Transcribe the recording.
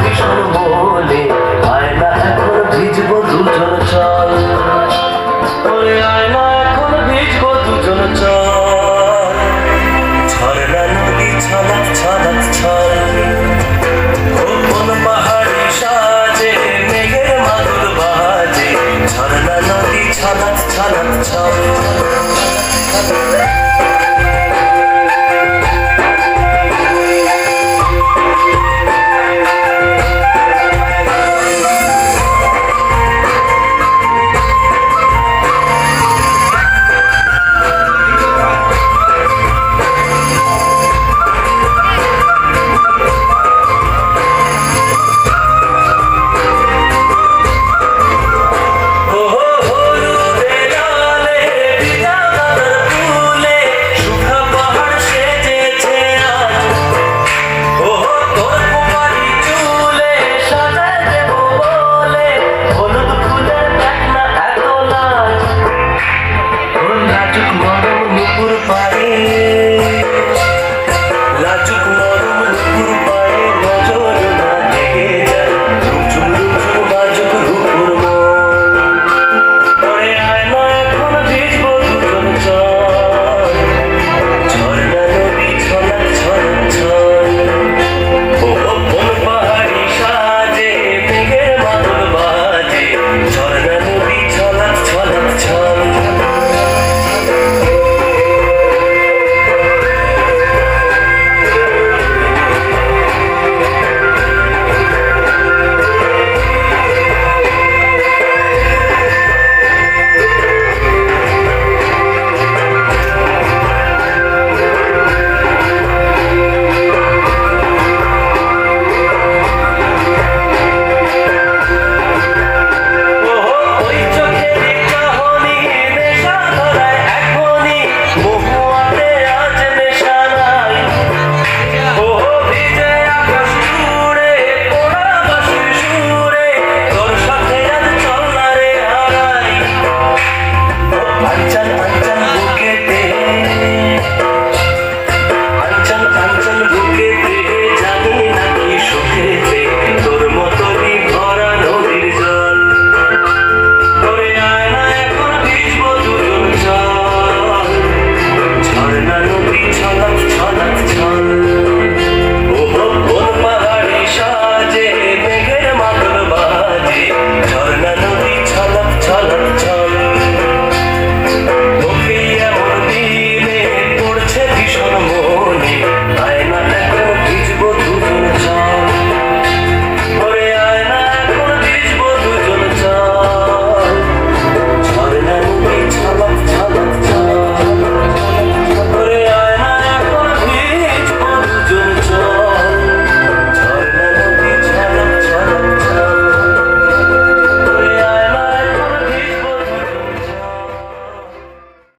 ভীষণ বলে, আয়না এখন ভিজব দুজন চল। বলে আয়না এখন ভিজব দুজন চল। ঝর্ণা নদী ছলাচ্ছে